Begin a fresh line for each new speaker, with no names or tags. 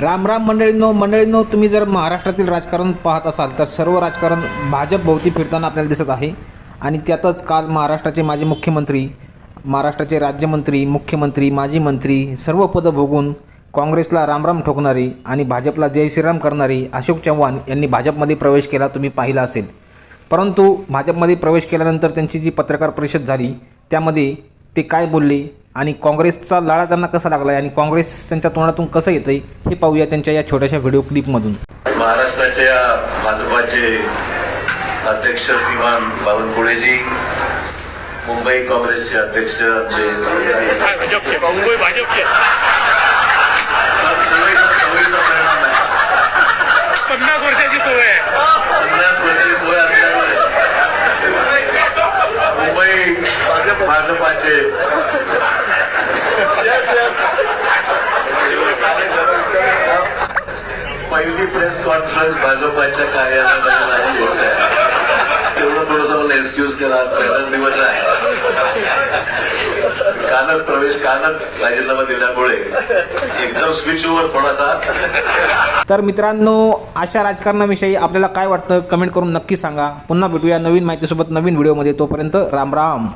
राम राम मंडळींनो मंडळींनो तुम्ही जर महाराष्ट्रातील राजकारण पाहत असाल तर सर्व राजकारण भाजप भोवती फिरताना आपल्याला दिसत आहे. आणि त्यातच काल महाराष्ट्राचे माजी मुख्यमंत्री महाराष्ट्राचे राज्यमंत्री मुख्यमंत्री माजी मंत्री सर्व पदं भोगून काँग्रेसला रामराम ठोकणारी आणि भाजपला जय श्रीराम करणारी अशोक चव्हाण यांनी भाजपमध्ये प्रवेश केला तुम्ही पाहिला असेल. परंतु भाजपमध्ये प्रवेश केल्यानंतर त्यांची जी पत्रकार परिषद झाली त्यामध्ये ते काय बोलले? आणि काँग्रेसचा लढा त्यांना कसा लागला आणि काँग्रेस त्यांच्या तोंडातून कसं येतं हे पाहूया त्यांच्या या छोट्याशा व्हिडिओ क्लिपमधून.
महाराष्ट्राच्या भाजपाचे अध्यक्ष श्रीमान बावनकुळेजी मुंबई काँग्रेसचे अध्यक्ष
पन्नास वर्षाची सवय आहे.
पन्नास वर्षाची सवय असल्यामुळे मुंबई भाजपाचे पहिली प्रेस कॉन्फरन्स भाजपाच्या कार्यालयामध्ये माझी होत आहे. तेवढं थोडस मला एक्सक्यूज केला आज पहिलाच दिवस आहे. कालच प्रवेश कालच राजीनामा दिल्यामुळे एकदम स्विच ओव्हर थोडासा.
तर मित्रांनो अशा राजकारणाविषयी आपल्याला काय वाटतं कमेंट करून नक्की सांगा. पुन्हा भेटूया नवीन माहितीसोबत नवीन व्हिडिओमध्ये. तोपर्यंत राम राम.